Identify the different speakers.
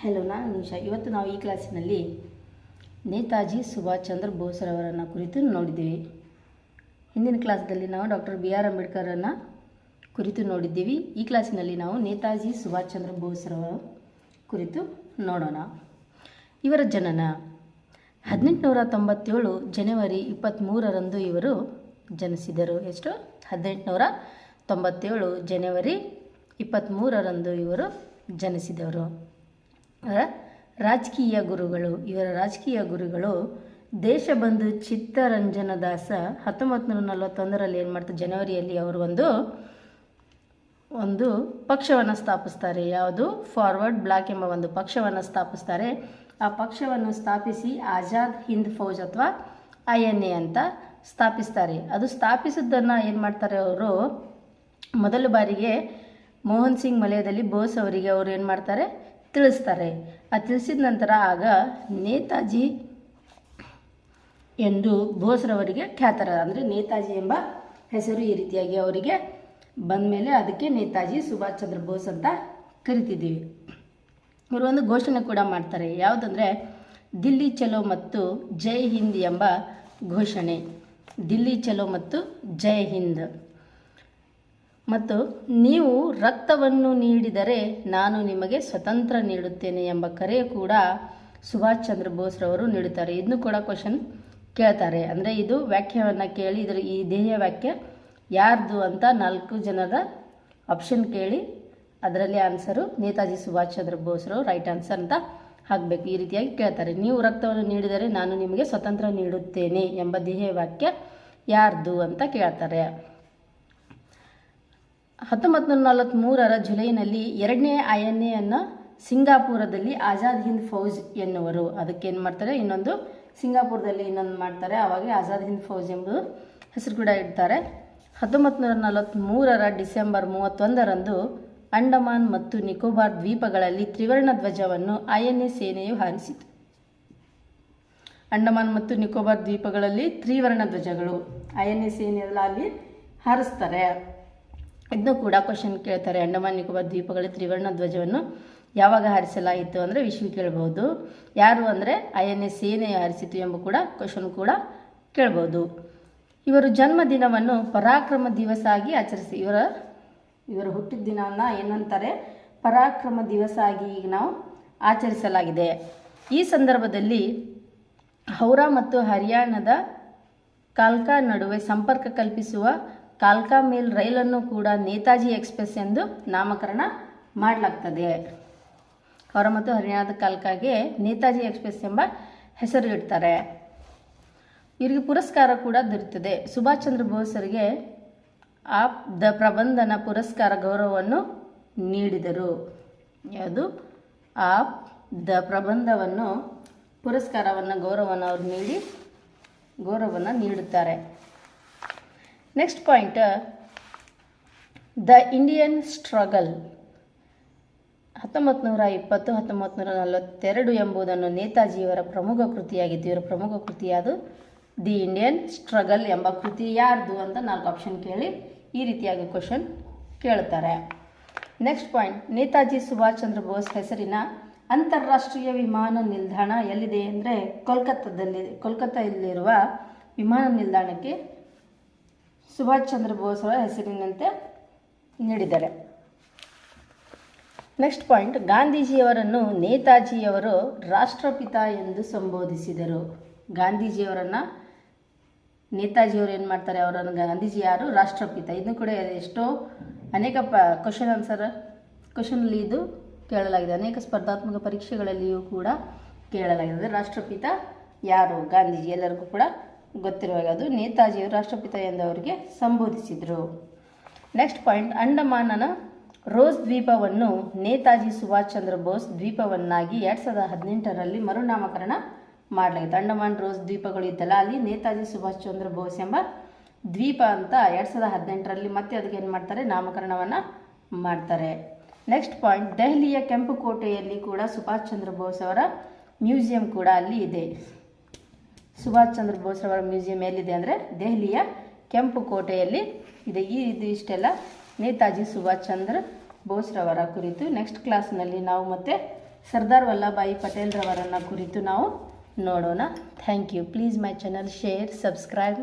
Speaker 1: Hello ನಾನು ನಿಮಿಷ ಇವತ್ತು ನಾವು ಈ ಕ್ಲಾಸಿನಲ್ಲಿ ನೇತಾಜಿ ಸುಭಾಷ್ ಚಂದ್ರ ಬೋಸ್ರವರನ್ನು ಕುರಿತು ನೋಡಿದ್ದೀವಿ. ಹಿಂದಿನ ಕ್ಲಾಸ್ದಲ್ಲಿ ನಾವು ಡಾಕ್ಟರ್ ಬಿ ಆರ್ ಅಂಬೇಡ್ಕರನ್ನು ಕುರಿತು ನೋಡಿದ್ದೀವಿ. ಈ ಕ್ಲಾಸಿನಲ್ಲಿ ನಾವು ನೇತಾಜಿ ಸುಭಾಷ್ ಚಂದ್ರ ಬೋಸ್ರವರ ಕುರಿತು ನೋಡೋಣ. ಇವರ ಜನನ, ಹದಿನೆಂಟುನೂರ ತೊಂಬತ್ತೇಳು ಜನವರಿ ಇಪ್ಪತ್ತ್ಮೂರರಂದು ಇವರು ಜನಿಸಿದರು. ಎಷ್ಟು? ಹದಿನೆಂಟುನೂರ ತೊಂಬತ್ತೇಳು ಜನವರಿ ಇಪ್ಪತ್ತ್ಮೂರರಂದು ಇವರು ಜನಿಸಿದವರು. ಅವರ ರಾಜಕೀಯ ಗುರುಗಳು, ಇವರ ರಾಜಕೀಯ ಗುರುಗಳು ದೇಶಬಂಧು ಚಿತ್ತರಂಜನ ದಾಸ ಹತ್ತೊಂಬತ್ತು ನೂರ ನಲವತ್ತೊಂದರಲ್ಲಿ ಏನು ಮಾಡ್ತಾರೆ? ಜನವರಿಯಲ್ಲಿ ಅವರು ಒಂದು ಒಂದು ಪಕ್ಷವನ್ನು ಸ್ಥಾಪಿಸ್ತಾರೆ. ಯಾವುದು? ಫಾರ್ವರ್ಡ್ ಬ್ಲಾಕ್ ಎಂಬ ಒಂದು ಪಕ್ಷವನ್ನು ಸ್ಥಾಪಿಸ್ತಾರೆ. ಆ ಪಕ್ಷವನ್ನು ಸ್ಥಾಪಿಸಿ ಆಜಾದ್ ಹಿಂದ್ ಫೌಜ್ ಅಥವಾ ಐ ಎನ್ ಎ ಅಂತ ಸ್ಥಾಪಿಸ್ತಾರೆ. ಅದು ಸ್ಥಾಪಿಸಿದ್ದನ್ನು ಏನು ಮಾಡ್ತಾರೆ ಅವರು? ಮೊದಲ ಬಾರಿಗೆ ಮೋಹನ್ ಸಿಂಗ್ ಮಲಯದಲ್ಲಿ ಬೋಸ್ ಅವರಿಗೆ ಅವರು ಏನು ಮಾಡ್ತಾರೆ? ತಿಳಿಸ್ತಾರೆ. ಆ ತಿಳಿಸಿದ ನಂತರ ಆಗ ನೇತಾಜಿ ಎಂದು ಬೋಸ್ರವರಿಗೆ ಖ್ಯಾತರ, ಅಂದರೆ ನೇತಾಜಿ ಎಂಬ ಹೆಸರು ಈ ರೀತಿಯಾಗಿ ಅವರಿಗೆ ಬಂದ ಮೇಲೆ ಅದಕ್ಕೆ ನೇತಾಜಿ ಸುಭಾಷ್ ಚಂದ್ರ ಬೋಸ್ ಅಂತ ಕರಿತಿದ್ದೀವಿ. ಇವರು ಒಂದು ಘೋಷಣೆ ಕೂಡ ಮಾಡ್ತಾರೆ. ಯಾವುದಂದರೆ, ದಿಲ್ಲಿ ಚಲೋ ಮತ್ತು ಜೈ ಹಿಂದ್ ಎಂಬ ಘೋಷಣೆ. ದಿಲ್ಲಿ ಚಲೋ ಮತ್ತು ಜೈ ಹಿಂದ್. ಮತ್ತು ನೀವು ರಕ್ತವನ್ನು ನೀಡಿದರೆ ನಾನು ನಿಮಗೆ ಸ್ವತಂತ್ರ ನೀಡುತ್ತೇನೆ ಎಂಬ ಕರೆ ಕೂಡ ಸುಭಾಷ್ ಚಂದ್ರ ಬೋಸ್ರವರು ನೀಡುತ್ತಾರೆ. ಇದನ್ನು ಕೂಡ ಕ್ವಶನ್ ಕೇಳ್ತಾರೆ. ಅಂದರೆ ಇದು ವ್ಯಾಖ್ಯವನ್ನು ಕೇಳಿ ಇದರ ಈ ದೇಹ ವಾಕ್ಯ ಯಾರ್ದು ಅಂತ ನಾಲ್ಕು ಜನರ ಆಪ್ಷನ್ ಕೇಳಿ ಅದರಲ್ಲಿ ಆನ್ಸರು ನೇತಾಜಿ ಸುಭಾಷ್ ಚಂದ್ರ ಬೋಸ್ರವರು ರೈಟ್ ಆನ್ಸರ್ ಅಂತ ಹಾಕಬೇಕು. ಈ ರೀತಿಯಾಗಿ ಕೇಳ್ತಾರೆ. ನೀವು ರಕ್ತವನ್ನು ನೀಡಿದರೆ ನಾನು ನಿಮಗೆ ಸ್ವತಂತ್ರ ನೀಡುತ್ತೇನೆ ಎಂಬ ದೇಹ ವಾಕ್ಯ ಯಾರ್ದು ಅಂತ ಕೇಳ್ತಾರೆ. ಹತ್ತೊಂಬತ್ತು ನೂರ ನಲವತ್ತ್ಮೂರರ ಜುಲೈನಲ್ಲಿ ಎರಡನೇ ಎಯನ್ನು ಸಿಂಗಾಪುರದಲ್ಲಿ ಆಜಾದ್ ಹಿಂದ್ ಫೌಜ್ ಎನ್ನುವರು. ಅದಕ್ಕೆ ಏನು ಮಾಡ್ತಾರೆ? ಇನ್ನೊಂದು ಸಿಂಗಾಪುರದಲ್ಲಿ ಇನ್ನೊಂದು ಮಾಡ್ತಾರೆ. ಆವಾಗ ಆಜಾದ್ ಹಿಂದ್ ಫೌಜ್ ಎಂಬುದು ಹೆಸರು ಕೂಡ ಇಡ್ತಾರೆ. ಹತ್ತೊಂಬತ್ತು ನೂರ ನಲವತ್ತ್ಮೂರರ ಡಿಸೆಂಬರ್ ಮೂವತ್ತೊಂದರಂದು ಅಂಡಮಾನ್ ಮತ್ತು ನಿಕೋಬಾರ್ ದ್ವೀಪಗಳಲ್ಲಿ ತ್ರಿವರ್ಣ ಧ್ವಜವನ್ನು ಐ ಎನ್ ಎ ಸೇನೆಯು ಹಾರಿಸಿತು. ಅಂಡಮಾನ್ ಮತ್ತು ನಿಕೋಬಾರ್ ದ್ವೀಪಗಳಲ್ಲಿ ತ್ರಿವರ್ಣ ಧ್ವಜಗಳು ಐ ಎನ್ ಎ ಸೇನೆಯಲ್ಲ ಅಲ್ಲಿ ಹಾರಿಸ್ತಾರೆ. ಇದನ್ನು ಕೂಡ ಕ್ವಶನ್ ಕೇಳ್ತಾರೆ. ಅಂಡಮಾನ್ ನಿಕೋಬಾರ್ ದ್ವೀಪಗಳ ತ್ರಿವರ್ಣ ಧ್ವಜವನ್ನು ಯಾವಾಗ ಹಾರಿಸಲಾಯಿತು ಅಂದರೆ ವಿಶ್ವ ಕೇಳ್ಬೋದು ಯಾರು ಅಂದರೆ ಐ ಎನ್ ಎ ಸೇನೆ ಹಾರಿಸಿತು ಎಂಬ ಕೂಡ ಕ್ವಶನ್ ಕೂಡ ಕೇಳ್ಬೋದು ಇವರು ಜನ್ಮದಿನವನ್ನು ಪರಾಕ್ರಮ ದಿವಸ ಆಗಿ ಆಚರಿಸಿ ಇವರ ಇವರ ಹುಟ್ಟಿದ ದಿನವನ್ನು ಏನಂತಾರೆ? ಪರಾಕ್ರಮ ದಿವಸ ಆಗಿ ಈಗ ನಾವು ಆಚರಿಸಲಾಗಿದೆ. ಈ ಸಂದರ್ಭದಲ್ಲಿ ಹೌರಾ ಮತ್ತು ಹರಿಯಾಣದ ಕಾಲ್ಕಾ ನಡುವೆ ಸಂಪರ್ಕ ಕಲ್ಪಿಸುವ ಕಾಲ್ಕಾ ಮೇಲ್ ರೈಲನ್ನು ಕೂಡ ನೇತಾಜಿ ಎಕ್ಸ್ಪ್ರೆಸ್ ಎಂದು ನಾಮಕರಣ ಮಾಡಲಾಗ್ತದೆ. ಹೊರ ಮತ್ತು ಹರಿಯಾಣದ ಕಾಲ್ಕಾಗೆ ನೇತಾಜಿ ಎಕ್ಸ್ಪ್ರೆಸ್ ಎಂಬ ಹೆಸರು ಇಡ್ತಾರೆ. ಇವರಿಗೆ ಪುರಸ್ಕಾರ ಕೂಡ ದೊರೆಯುತ್ತದೆ. ಸುಭಾಷ್ ಚಂದ್ರ ಬೋಸರಿಗೆ ಆಪ್ ದ ಪ್ರಬಂಧನ ಪುರಸ್ಕಾರ ಗೌರವವನ್ನು ನೀಡಿದರು. ಯಾವುದು? ಆಪ್ ದ ಪ್ರಬಂಧವನ್ನು, ಪುರಸ್ಕಾರವನ್ನು ಗೌರವವನ್ನು ಅವರು ನೀಡಿ ಗೌರವವನ್ನು ನೀಡುತ್ತಾರೆ. Next point the Indian struggle ಹತ್ತೊಂಬತ್ತು ನೂರ ಇಪ್ಪತ್ತು ಹತ್ತೊಂಬತ್ತು ನೂರ ನಲವತ್ತೆರಡು ಎಂಬುದನ್ನು ನೇತಾಜಿಯವರ ಪ್ರಮುಖ ಕೃತಿಯಾಗಿತ್ತು ಇವರ ಪ್ರಮುಖ ಕೃತಿ ಯಾವುದು ದಿ ಇಂಡಿಯನ್ ಸ್ಟ್ರಗಲ್ ಎಂಬ ಕೃತಿ ಯಾರ್ದು ಅಂತ ನಾಲ್ಕು ಆಪ್ಷನ್ ಕೇಳಿ, ಈ ರೀತಿಯಾಗಿ ಕ್ವಶನ್ ಕೇಳ್ತಾರೆ. ನೆಕ್ಸ್ಟ್ ಪಾಯಿಂಟ್ ನೇತಾಜಿ ಸುಭಾಷ್ ಚಂದ್ರ ಬೋಸ್ ಹೆಸರಿನ ಅಂತಾರಾಷ್ಟ್ರೀಯ ವಿಮಾನ ನಿಲ್ದಾಣ ಎಲ್ಲಿದೆ ಅಂದರೆ ಕೋಲ್ಕತ್ತಾದಲ್ಲಿ ಕೋಲ್ಕತ್ತಾದಲ್ಲಿರುವ ವಿಮಾನ ನಿಲ್ದಾಣಕ್ಕೆ ಸುಭಾಷ್ ಚಂದ್ರ ಬೋಸ್ ಅವರ ಹೆಸರಿನಂತೆ ನೀಡಿದ್ದಾರೆ. ನೆಕ್ಸ್ಟ್ ಪಾಯಿಂಟ್ ಗಾಂಧೀಜಿಯವರನ್ನು ನೇತಾಜಿಯವರು ರಾಷ್ಟ್ರಪಿತ ಎಂದು ಸಂಬೋಧಿಸಿದರು. ಗಾಂಧೀಜಿಯವರನ್ನು ನೇತಾಜಿಯವರು ಏನು ಮಾಡ್ತಾರೆ? ಅವರನ್ನು ಗಾಂಧೀಜಿ ಯಾರು? ರಾಷ್ಟ್ರಪಿತ. ಇದನ್ನು ಕೂಡ ಎಷ್ಟೋ ಅನೇಕ ಪ ಕ್ವಶನ್ ಆನ್ಸರ್ ಕ್ವಶನಲ್ಲಿ ಇದು ಕೇಳಲಾಗಿದೆ. ಅನೇಕ ಸ್ಪರ್ಧಾತ್ಮಕ ಪರೀಕ್ಷೆಗಳಲ್ಲಿಯೂ ಕೂಡ ಕೇಳಲಾಗಿದೆ. ರಾಷ್ಟ್ರಪಿತ ಯಾರು? ಗಾಂಧೀಜಿ ಎಲ್ಲರಿಗೂ ಕೂಡ ಗೊತ್ತಿರುವಾಗ ಅದು ನೇತಾಜಿಯವರು ರಾಷ್ಟ್ರಪಿತ ಎಂದವರಿಗೆ ಸಂಬೋಧಿಸಿದರು. ನೆಕ್ಸ್ಟ್ ಪಾಯಿಂಟ್ ಅಂಡಮಾನನ ರೋಸ್ ದ್ವೀಪವನ್ನು ನೇತಾಜಿ ಸುಭಾಷ್ ಚಂದ್ರ ಬೋಸ್ ದ್ವೀಪವನ್ನಾಗಿ ಎರಡು ಸಾವಿರದ ಹದಿನೆಂಟರಲ್ಲಿ ಮರುನಾಮಕರಣ ಮಾಡಲಾಗಿತ್ತು. ಅಂಡಮಾನ್ ರೋಸ್ ದ್ವೀಪಗಳು ಇದ್ದಲ್ಲ ಅಲ್ಲಿ ನೇತಾಜಿ ಸುಭಾಷ್ ಚಂದ್ರ ಬೋಸ್ ಎಂಬ ದ್ವೀಪ ಅಂತ ಎರಡು ಸಾವಿರದ ಹದಿನೆಂಟರಲ್ಲಿ ಮತ್ತೆ ಅದಕ್ಕೆ ಏನು ಮಾಡ್ತಾರೆ? ನಾಮಕರಣವನ್ನು ಮಾಡ್ತಾರೆ. ನೆಕ್ಸ್ಟ್ ಪಾಯಿಂಟ್ ದೆಹಲಿಯ ಕೆಂಪು ಕೋಟೆಯಲ್ಲಿ ಕೂಡ ಸುಭಾಷ್ ಚಂದ್ರ ಬೋಸ್ ಅವರ ಮ್ಯೂಸಿಯಂ ಕೂಡ ಅಲ್ಲಿ ಇದೆ. ಸುಭಾಷ್ ಚಂದ್ರ ಬೋಸ್ ಅವರ ಮ್ಯೂಸಿಯಂ ಎಲ್ಲಿದೆ ಅಂದರೆ ದೆಹಲಿಯ ಕೆಂಪು ಕೋಟೆಯಲ್ಲಿ ಇದೆ. ಈ ಇದು ಇಷ್ಟೆಲ್ಲ ನೇತಾಜಿ ಸುಭಾಷ್ ಚಂದ್ರ ಬೋಸ್ರವರ ಕುರಿತು ನೆಕ್ಸ್ಟ್ ಕ್ಲಾಸ್ನಲ್ಲಿ ನಾವು ಮತ್ತೆ ಸರ್ದಾರ್ ವಲ್ಲಭಾಯಿ ಪಟೇಲ್ ರವರನ್ನು ಕುರಿತು ನಾವು ನೋಡೋಣ. Thank you please my channel share subscribe